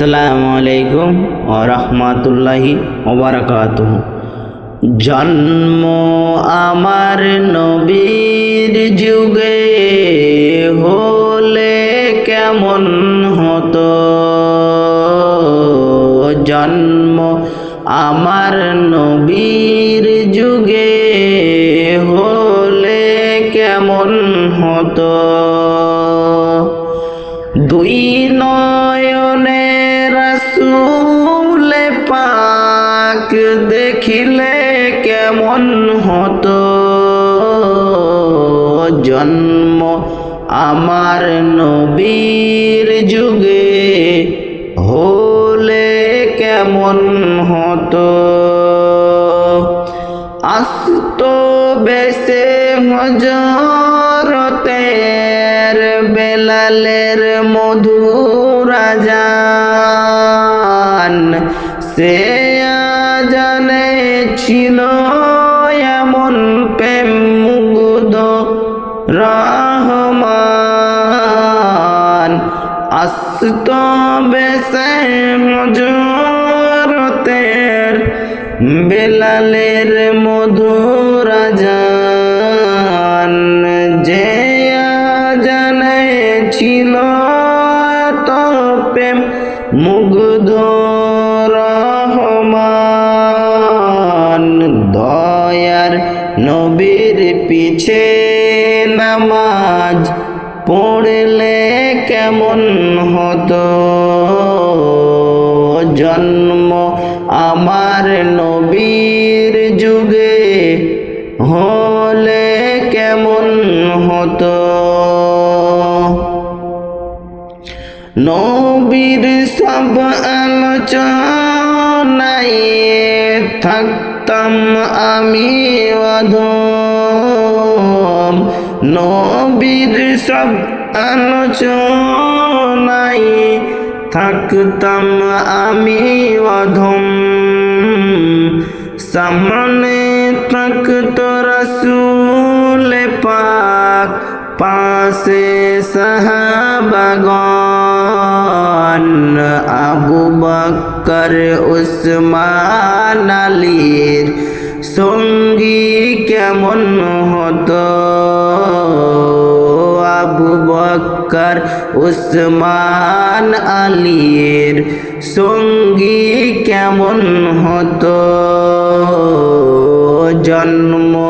আসসালামু আলাইকুম ও ওরহমতুল্লাহি ওবরাকাত জন্ম আমার নবীর যুগে হলে কেমন হতো? জন্ম আমার নবীর যুগে হলে কেমন হতো? দুই নয়নে রসুল পাক দেখিলে কেমন হতো? জন্ম আমার নবীর যুগে হলে কেমন হতো? আস্ত বেসে হজরতের বেলালের মধুরাজান সে জানে ছিল এমন প্রেম মুগ্ধ রহমান। আস্ত বেসে হজরতের বেলালের মধুরাজান প্রেম মুগ্ধ রহমান দয়ার নবীর পিছে নামাজ পড়লে কেমন হতো? জন্ম আমার নবীর নবীর সব আলোচনায় থাকতাম আমি অধম। নবীর সব আলোচনায় থাকতাম আমি অধম। সামনে থাকত রসুল পাক, পাশে সাহাবাগন আবু বকর, উসমান আলীর সঙ্গী কেমন হতো? আবু বকর, উসমান আলীর সঙ্গী কেমন হতো? জন্ম